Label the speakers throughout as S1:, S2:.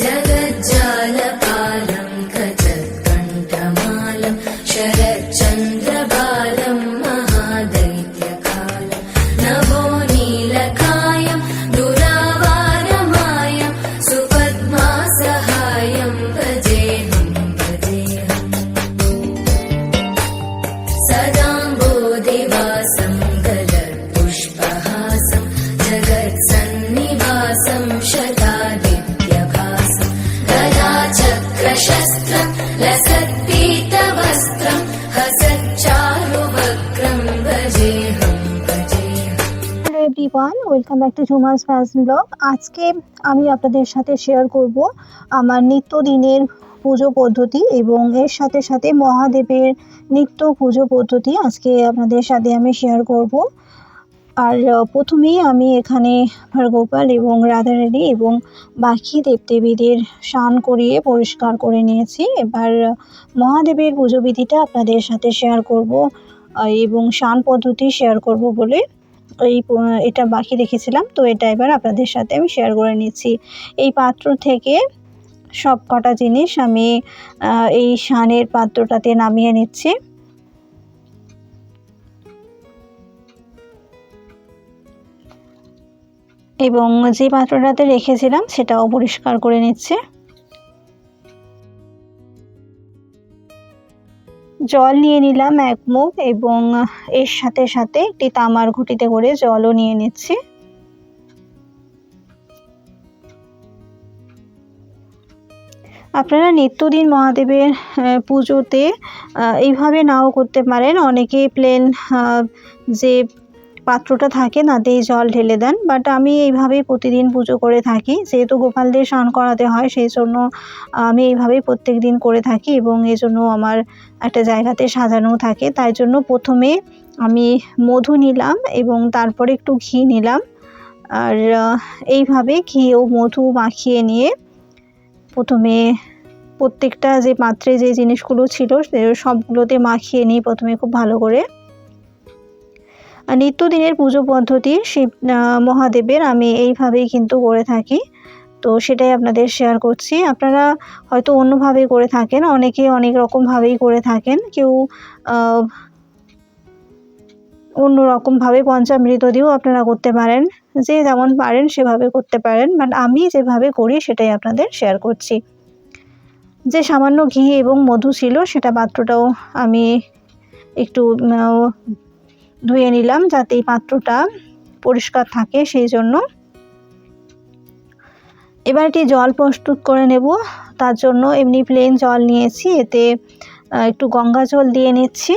S1: Yeah. गदाचक्रशस्त्रं लसत्पीतवस्त्रं हसच्चारुवक्त्रं भजेऽहं भजेऽहम्
S2: hello everyone welcome back to Jhuma's fashion blog আজকে আমি আপনাদের সাথে শেয়ার করব আমার নিত্যদিনের পুজো পদ্ধতি এবং এর সাথে সাথে মহাদেবের নিত্য পুজো পদ্ধতি আজকে আপনাদের সাথে আমি শেয়ার করব আর প্রথমেই আমি এখানে গোপাল এবং রাধারানী এবং বাকি দেবদেবীদের স্নান করিয়ে পরিষ্কার করে নিয়েছি। এবার মহাদেবের পুজো বিধিটা আপনাদের সাথে শেয়ার করব এবং স্নান পদ্ধতি শেয়ার করব বলে এই এটা বাকি রেখেছিলাম। তো এটা এবার আপনাদের সাথে আমি শেয়ার করে নিচ্ছি। এই পাত্র থেকে সব কটা জিনিস আমি এই শানের পাত্রটাতে নামিয়ে নিচ্ছি। এবং যে পাত্রটাতে রেখেছিলাম সেটাও পরিষ্কার করে নিচ্ছে। জল নিয়ে নিলাম এক মুখ এবং এর সাথে সাথে একটি তামার ঘুটিতে করে জলও নিয়ে নিচ্ছি। আপনারা নিত্যদিন মহাদেবের পুজোতে এইভাবে নাও করতে পারেন। অনেকে প্লেন যে পাত্রটা থাকে তাতেই জল ঢেলে দেন। বাট আমি এইভাবেই প্রতিদিন পুজো করে থাকি। যেহেতু গোপালদের স্নান করাতে হয় সেই জন্য আমি এইভাবেই প্রত্যেক দিন করে থাকি এবং এজন্য আমার একটা জায়গাতে সাজানো থাকে। তাই জন্য প্রথমে আমি মধু নিলাম এবং তারপরে একটু ঘি নিলাম। আর এইভাবে ঘি ও মধু মাখিয়ে নিয়ে প্রথমে প্রত্যেকটা যে পাত্রে যে জিনিসগুলো ছিল সবগুলোতে মাখিয়ে নিই প্রথমে খুব ভালো করে। নিত্যদিনের পুজো পদ্ধতি শিব মহাদেবের আমি এইভাবেই কিন্তু করে থাকি। তো সেটাই আপনাদের শেয়ার করছি। আপনারা হয়তো অন্যভাবে করে থাকেন, অনেকে অনেক রকমভাবেই করে থাকেন। কেউ অন্য রকমভাবে পঞ্চামৃত দিয়েও আপনারা করতে পারেন। যে যেমন পারেন সেভাবে করতে পারেন বাট আমি যেভাবে করি সেটাই আপনাদের শেয়ার করছি। যে সামান্য ঘি এবং মধু ছিল, সেটা পাত্রটাও আমি একটু ধুয়ে নিলাম যাতে এই পাত্রটা পরিষ্কার থাকে সেই জন্য। এবার একটি জল প্রস্তুত করে নেব। তার জন্য এমনি প্লেন জল নিয়েছি। এতে একটু গঙ্গা জল দিয়ে নিচ্ছি।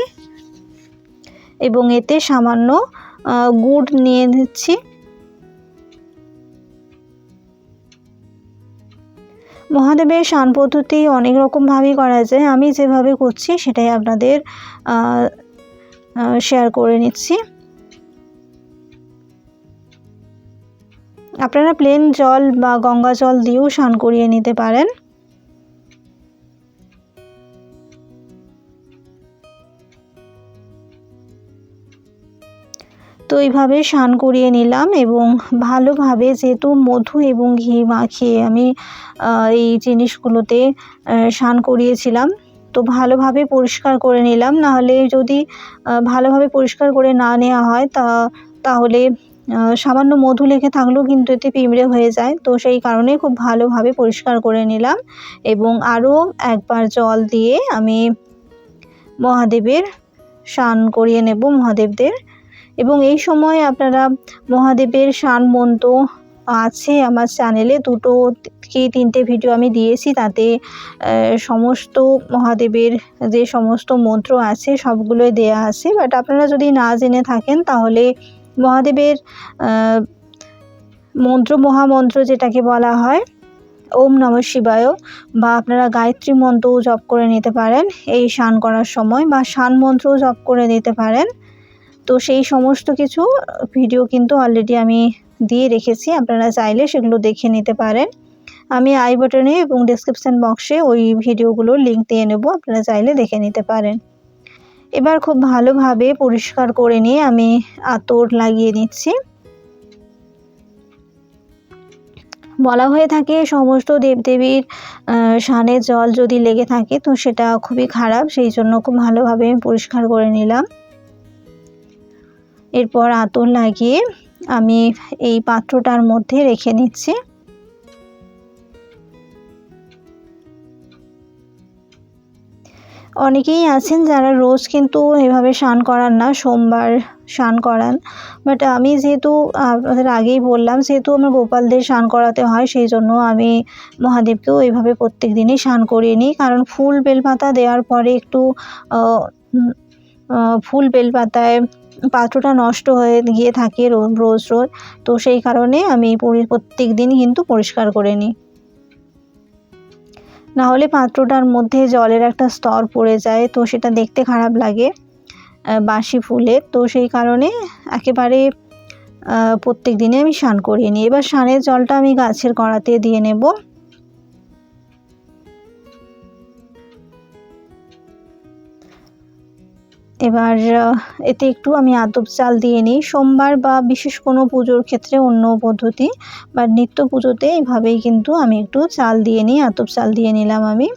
S2: এবং এতে সামান্য গুড় নিয়ে নিচ্ছি। মহাদেবের স্নান পদ্ধতি অনেক রকমভাবেই করা যায়। আমি যেভাবে করছি সেটাই আপনাদের শেয়ার করে নিচ্ছি। আপনারা প্লেন জল বা গঙ্গা জল দিয়েও স্নান করিয়ে নিতে পারেন। তো এইভাবে স্নান করিয়ে নিলাম এবং ভালোভাবে যেহেতু মধু এবং ঘি মাখিয়ে আমি এই জিনিসগুলোতে স্নান করিয়েছিলাম। তো ভালোভাবে পরিষ্কার করে নিলাম। নাহলে যদি ভালোভাবে পরিষ্কার করে না নেওয়া হয়, তা, তাহলে সামান্য মধু লেগে থাকলেও কিন্তু এতে পিঁমড়ে হয়ে যায়। তো সেই কারণে খুব ভালোভাবে পরিষ্কার করে নিলাম এবং আরও একবার জল দিয়ে আমি মহাদেবের স্নান করিয়ে নেব, মহাদেবদের। এবং এই সময় আপনারা মহাদেবের স্নান মন্ত্র আছে আমার চ্যানেলে দুটো কি তিনটে ভিডিও আমি দিয়েছি, তাতে সমস্ত মহাদেবের যে সমস্ত মন্ত্র আছে, সবগুলোই দেয়া আছে। বাট আপনারা যদি না জেনে থাকেন, তাহলে মহাদেবের মন্ত্র, মহামন্ত্র যেটাকে বলা হয়, ওম নম শিবায়, বা আপনারা গায়ত্রী মন্ত্রও জপ করে নিতে পারেন এই স্নান করার সময়, বা স্নান মন্ত্রও জপ করে নিতে পারেন। তো সেই সমস্ত কিছু ভিডিও কিন্তু অলরেডি আমি দিয়ে রেখেছি, আপনারা চাইলে সেগুলো দেখে নিতে পারেন। আমি আই বাটনে এবং ডেসক্রিপশান বক্সে ওই ভিডিওগুলোর লিঙ্ক দিয়ে নেব, আপনারা চাইলে দেখে নিতে পারেন। এবার খুব ভালোভাবে পরিষ্কার করে নিয়ে আমি আতর লাগিয়ে নিচ্ছি। বলা হয়ে থাকে সমস্ত দেবদেবীর সানের জল যদি লেগে থাকে তো সেটা খুবই খারাপ, সেই জন্য খুব ভালোভাবে পরিষ্কার করে নিলাম। এরপর আতর লাগিয়ে আমি এই পাত্রটার মধ্যে রেখে নিচ্ছি অনেকেই আছেন যারা রোজ কিন্তু এভাবে স্নান করান না, সোমবার স্নান করান। বাট আমি যেহেতু, আপনাদের আগেই বললাম, যেহেতু আমার গোপালদের স্নান করাতে হয়, সেই জন্য আমি মহাদেবকেও এইভাবে প্রত্যেক দিনই স্নান করিয়ে নিই। কারণ ফুল বেলপাতা দেওয়ার পরে একটু ফুল বেলপাতায় পাত্রটা নষ্ট হয়ে গিয়ে থাকে রোজ রোজ। তো সেই কারণে আমি প্রত্যেক দিন কিন্তু পরিষ্কার করে নিই। না হলে পাত্রটার মধ্যে জলের একটা স্তর পড়ে যায়, তো সেটা দেখতে খারাপ লাগে বাসি ফুলের তো সেই কারণে একেবারে প্রত্যেক দিনে আমি স্নান করিয়ে নিই। এবার স্নানের জলটা আমি গাছের কড়াতে দিয়ে নেব। এবার এতে একটু আমি আতপ চাল দিয়ে নিই। সোমবার বা বিশেষ কোনো পুজোর ক্ষেত্রে অন্য পদ্ধতি বা নিত্য পুজোতে এইভাবেই কিন্তু আমি একটু চাল দিয়ে নিই, আতপ চাল দিয়ে নিলাম আমি।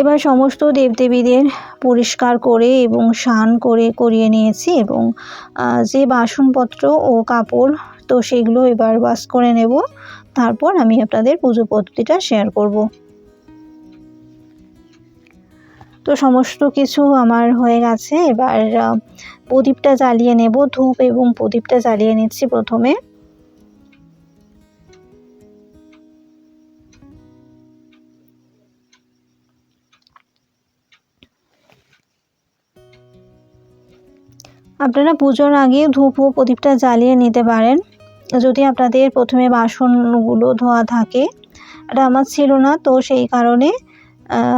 S2: এবার সমস্ত দেবদেবীদের পরিষ্কার করে এবং স্নান করে করিয়ে নিয়েছি এবং যে বাসনপত্র ও কাপড়, তো সেগুলো এবার বাস করে নেব। তারপর আমি আপনাদের পুজো পদ্ধতিটা শেয়ার করব। তো সমস্ত কিছু আমার হয়ে গেছে। এবার প্রদীপটা জ্বালিয়ে নেব, ধূপ এবং প্রদীপটা জ্বালিয়ে নিচ্ছি প্রথমে। আপনারা পুজোর আগে ধূপ ও প্রদীপটা জ্বালিয়ে নিতে পারেন। যদি আপনাদের প্রথমে বাসনগুলো ধোয়া থাকে, এটা আমার ছিল না, তো সেই কারণে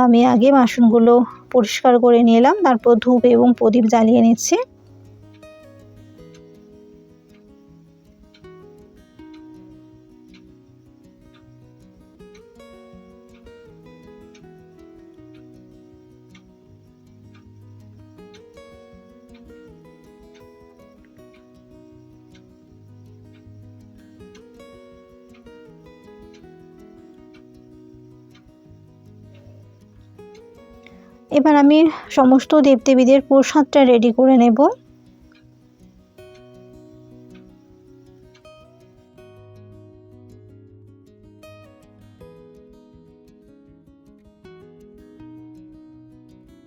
S2: আমি আগে বাসনগুলো পরিষ্কার করে নিলাম তারপর ধূপ এবং প্রদীপ জ্বালিয়ে নিচ্ছি। এবার আমি সমস্ত দেবদেবীদের প্রসাদটা রেডি করে নেব।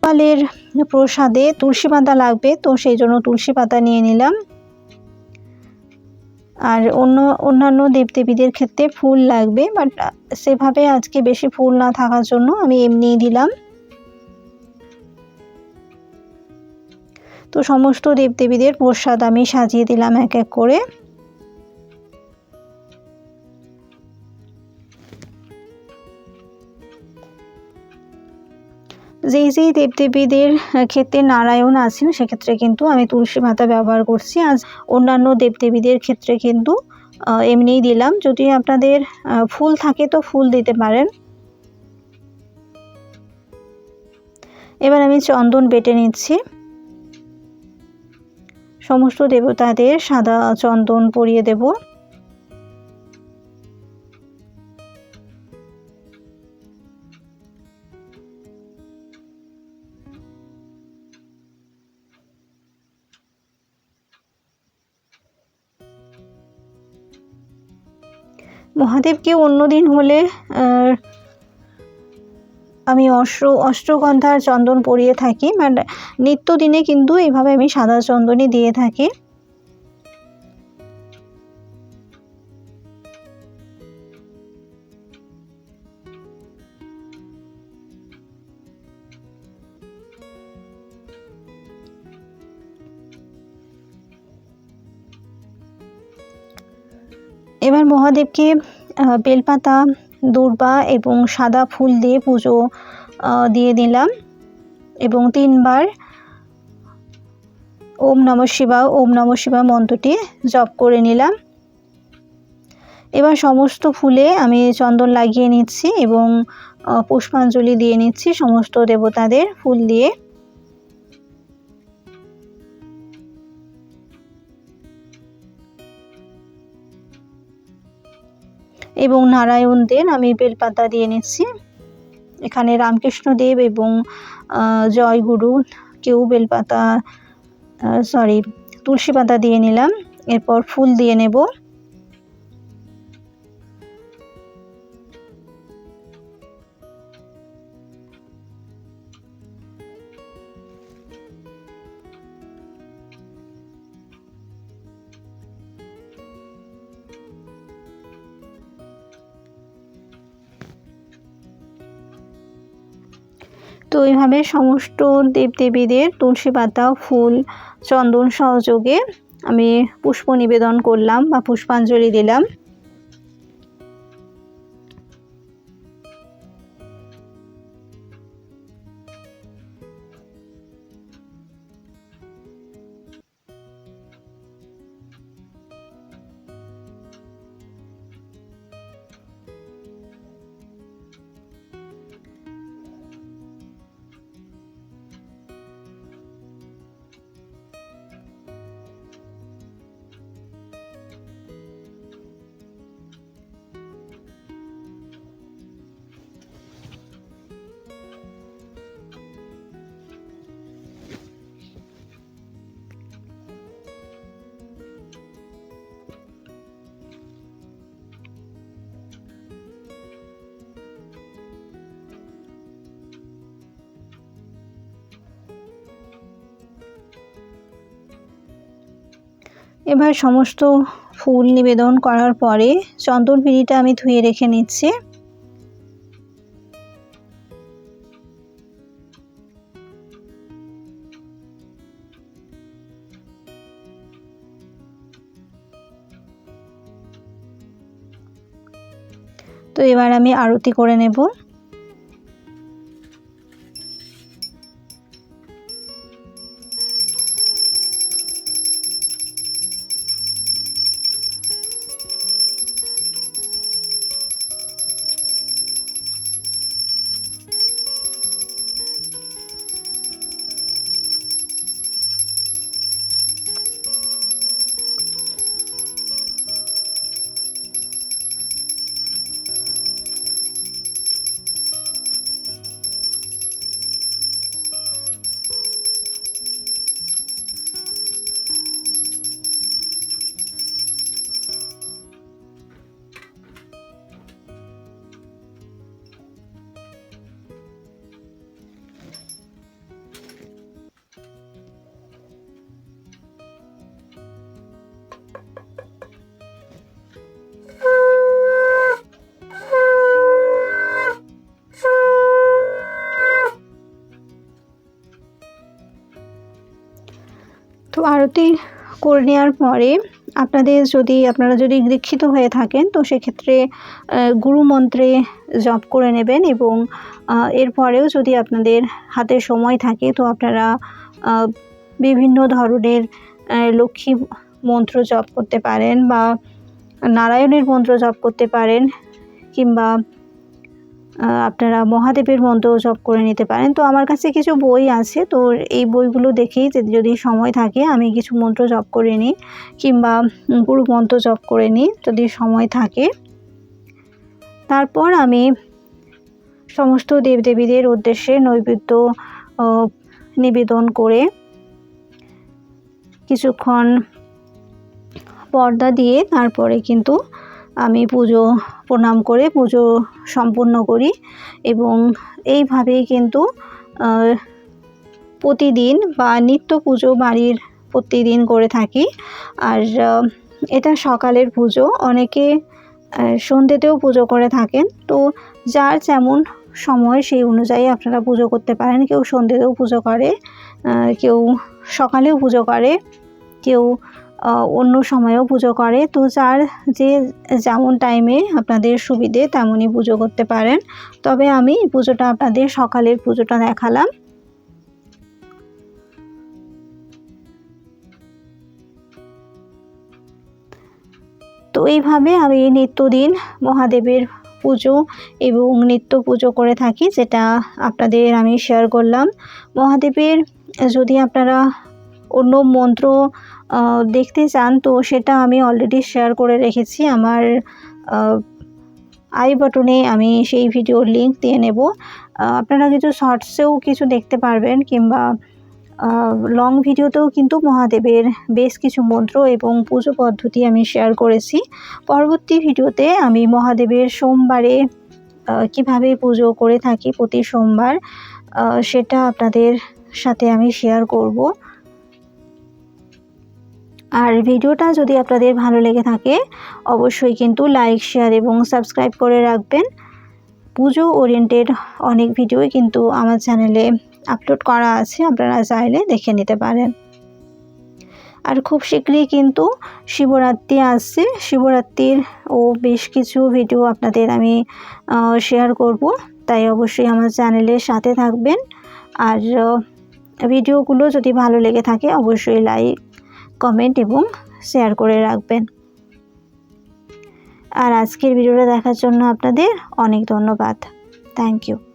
S2: গোপালের প্রসাদে তুলসী পাতা লাগবে, তো সেই জন্য তুলসী পাতা নিয়ে নিলাম। আর অন্য, অন্যান্য দেবদেবীদের ক্ষেত্রে ফুল লাগবে বাট সেভাবে আজকে বেশি ফুল না থাকার জন্য আমি এমনিই দিলাম। তো সমস্ত দেবদেবীদের প্রসাদ আমি সাজিয়ে দিলাম এক এক করে। যেই যেই দেবদেবীদের ক্ষেত্রে নারায়ণ আছেন, সেক্ষেত্রে কিন্তু আমি তুলসী পাতা ব্যবহার করছি। আজ অন্যান্য দেবদেবীদের ক্ষেত্রে কিন্তু এমনিই দিলাম। যদি আপনাদের ফুল থাকে তো ফুল দিতে পারেন। এবার আমি চন্দন বেটে নিচ্ছি। সমস্ত দেবতাদের সাদা চন্দন পরিয়ে দেব। মহাদেবকে অন্যদিন হলে আহ, আমি অস্ত্র অষ্টগন্ধার চন্দন পরিয়ে থাকি বাট নিত্যদিনে কিন্তু এইভাবে আমি সাদা চন্দনই দিয়ে থাকি। এবার মহাদেবকে বেলপাতা দূর্বা এবং সাদা ফুল দিয়ে পুজো দিয়ে দিলাম। এবং তিনবার ওম নম শিবা, ওম নম শিবা মন্ত্রটি জপ করে নিলাম। এবার সমস্ত ফুলে আমি চন্দন লাগিয়ে নিচ্ছি এবং পুষ্পাঞ্জলি দিয়ে নিচ্ছি সমস্ত দেবতাদের ফুল দিয়ে। এবং নারায়ণ দেন, আমি বেলপাতা দিয়ে নিচ্ছি। এখানে রামকৃষ্ণদেব এবং জয়গুরু, কেউ বেলপাতা সরি তুলসী পাতা দিয়ে নিলাম। এরপর ফুল দিয়ে নেব। তো এইভাবে সমস্ত দেবদেবীদের তুলসী পাতা, ফুল, চন্দন সহযোগে আমি পুষ্প নিবেদন করলাম বা পুষ্পাঞ্জলি দিলাম। এবার সমস্ত ফুল নিবেদন করার পরে চন্দন পিঁড়িটা আমি ধুয়ে রেখে নিচ্ছি। তো এবার আমি আরতি করে নেব। তো আরতি করে নেওয়ার পরে আপনাদের যদি আপনারা যদি দীক্ষিত হয়ে থাকেন তো সেক্ষেত্রে আহ, গুরু মন্ত্রে জপ করে নেবেন এবং এরপরেও যদি আপনাদের হাতে সময় থাকে তো আপনারা বিভিন্ন ধরনের লক্ষ্মী মন্ত্র জপ করতে পারেন বা নারায়ণের মন্ত্র জপ করতে পারেন কিংবা আপনারা মহাদেবের মন্ত্র জপ করে নিতে পারেন। তো আমার কাছে কিছু বই আছে, তো এই বইগুলো দেখেই যদি সময় থাকে আমি কিছু মন্ত্র জপ করে নিই, কিংবা গুরু মন্ত্র জপ করে নিই যদি সময় থাকে। তারপর আমি সমস্ত দেবদেবীদের উদ্দেশ্যে নৈবেদ্য নিবেদন করে কিছুক্ষণ পর্দা দিয়ে তারপরে কিন্তু আমি পুজো প্রণাম করে পুজো সম্পূর্ণ করি এবং এইভাবেই কিন্তু প্রতিদিন বা নিত্য পুজো বাড়ির প্রতিদিন করে থাকি। আর এটা সকালের পুজো, অনেকে সন্ধ্যেতেও পুজো করে থাকেন। তো যার যেমন সময় সেই অনুযায়ী আপনারা পুজো করতে পারেন। কেউ সন্ধ্যেতেও পুজো করে কেউ সকালেও পুজো করে, কেউ অন্য সময়েও পুজো করে। তো যার যে যেমন টাইমে আপনাদের সুবিধে তেমনই পুজো করতে পারেন। তবে আমি পুজোটা আপনাদের সকালের পুজোটা দেখালাম। তো এইভাবে আমি নিত্যদিন মহাদেবের পুজো এবং নিত্য পুজো করে থাকি, যেটা আপনাদের আমি শেয়ার করলাম। মহাদেবের যদি আপনারা অন্য মন্ত্র দেখতে চান, তো সেটা আমি অলরেডি শেয়ার করে রেখেছি। আমার আই বাটনে আমি সেই ভিডিওর লিঙ্ক দিয়ে নেব। আপনারা কিছু শর্টসেও কিছু দেখতে পারবেন, কিংবা লং ভিডিওতেও কিন্তু মহাদেবের বেশ কিছু মন্ত্র এবং পুজো পদ্ধতি আমি শেয়ার করেছি। পরবর্তী ভিডিওতে আমি মহাদেবের সোমবারে কীভাবে পুজো করে থাকি প্রতি সোমবার সেটা আপনাদের সাথে আমি শেয়ার করব। আর ভিডিওটা যদি আপনাদের ভালো লেগে থাকে, অবশ্যই কিন্তু লাইক শেয়ার এবং সাবস্ক্রাইব করে রাখবেন। পুজো ওরিয়েন্টেড অনেক ভিডিওই কিন্তু আমার চ্যানেলে আপলোড করা আছে, আপনারা চাইলে দেখে নিতে পারেন। আর খুব শীঘ্রই কিন্তু শিবরাত্রি আসছে। শিবরাত্রির ও বেশ কিছু ভিডিও আপনাদের আমি শেয়ার করব। তাই অবশ্যই আমার চ্যানেলের সাথে থাকবেন। আর ভিডিওগুলো যদি ভালো লেগে থাকে, অবশ্যই লাইক কমেন্ট এবং শেয়ার করে রাখবেন। আর আজকের ভিডিওটা দেখার জন্য আপনাদের অনেক ধন্যবাদ। Thank you